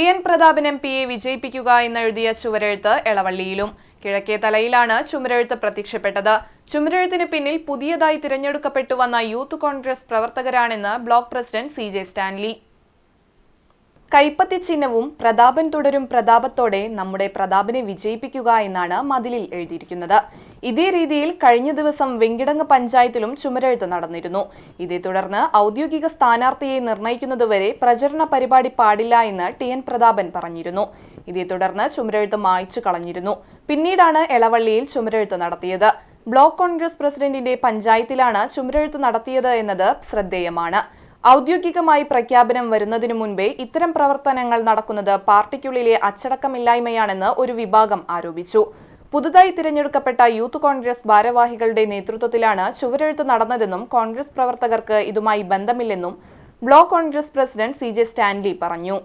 T N Prathapan M പിയെ വിജയിപ്പിക്കുക എന്നെഴുതിയ ചുവരെഴുത്ത് എളവള്ളിയിലും. കിഴക്കേ തലയിലാണ് ചുമരെഴുത്ത് പ്രത്യക്ഷപ്പെട്ടത്. ചുമരെഴുത്തിന് പിന്നിൽ പുതിയതായി തിരഞ്ഞെടുക്കപ്പെട്ടു വന്ന youth Congress പ്രവർത്തകരാണെന്ന് block president C J Stanley. കൈപ്പത്തി ചിഹ്നവും പ്രതാപൻ തുടരും പ്രതാപത്തോടെ നമ്മുടെ പ്രതാപനെ വിജയിപ്പിക്കുക എന്നാണ് മതിലിൽ എഴുതിയിരിക്കുന്നത്. ഇതേ രീതിയിൽ കഴിഞ്ഞ ദിവസം വെങ്കിടങ്ങ് പഞ്ചായത്തിലും ചുമരെഴുത്ത് നടന്നിരുന്നു. ഇതേ തുടർന്ന് ഔദ്യോഗിക സ്ഥാനാർത്ഥിയെ നിർണയിക്കുന്നതുവരെ പ്രചരണ പരിപാടി പാടില്ല എന്ന് ടി എൻ പ്രതാപൻ പറഞ്ഞിരുന്നു. ഇതേ തുടർന്ന് ചുമരെഴുത്ത് മായ്ച്ചു കളഞ്ഞിരുന്നു. പിന്നീടാണ് എളവള്ളിയിൽ ചുമരെഴുത്ത് നടത്തിയത്. ബ്ലോക്ക് കോൺഗ്രസ് പ്രസിഡന്റിന്റെ പഞ്ചായത്തിലാണ് ചുമരെഴുത്ത് നടത്തിയത് എന്നത് ശ്രദ്ധേയമാണ്. ഔദ്യോഗികമായി പ്രഖ്യാപനം വരുന്നതിനു മുൻപേ ഇത്തരം പ്രവർത്തനങ്ങൾ നടക്കുന്നത് പാർട്ടിക്കുള്ളിലെ അച്ചടക്കമില്ലായ്മയാണെന്ന് ഒരു വിഭാഗം ആരോപിച്ചു. പുതുതായി തിരഞ്ഞെടുക്കപ്പെട്ട യൂത്ത് കോൺഗ്രസ് ഭാരവാഹികളുടെ നേതൃത്വത്തിലാണ് ചുവരെഴുത്ത് നടന്നതെന്നും കോൺഗ്രസ് പ്രവർത്തകർക്ക് ഇതുമായി ബന്ധമില്ലെന്നും block Congress president C J Stanley പറഞ്ഞു.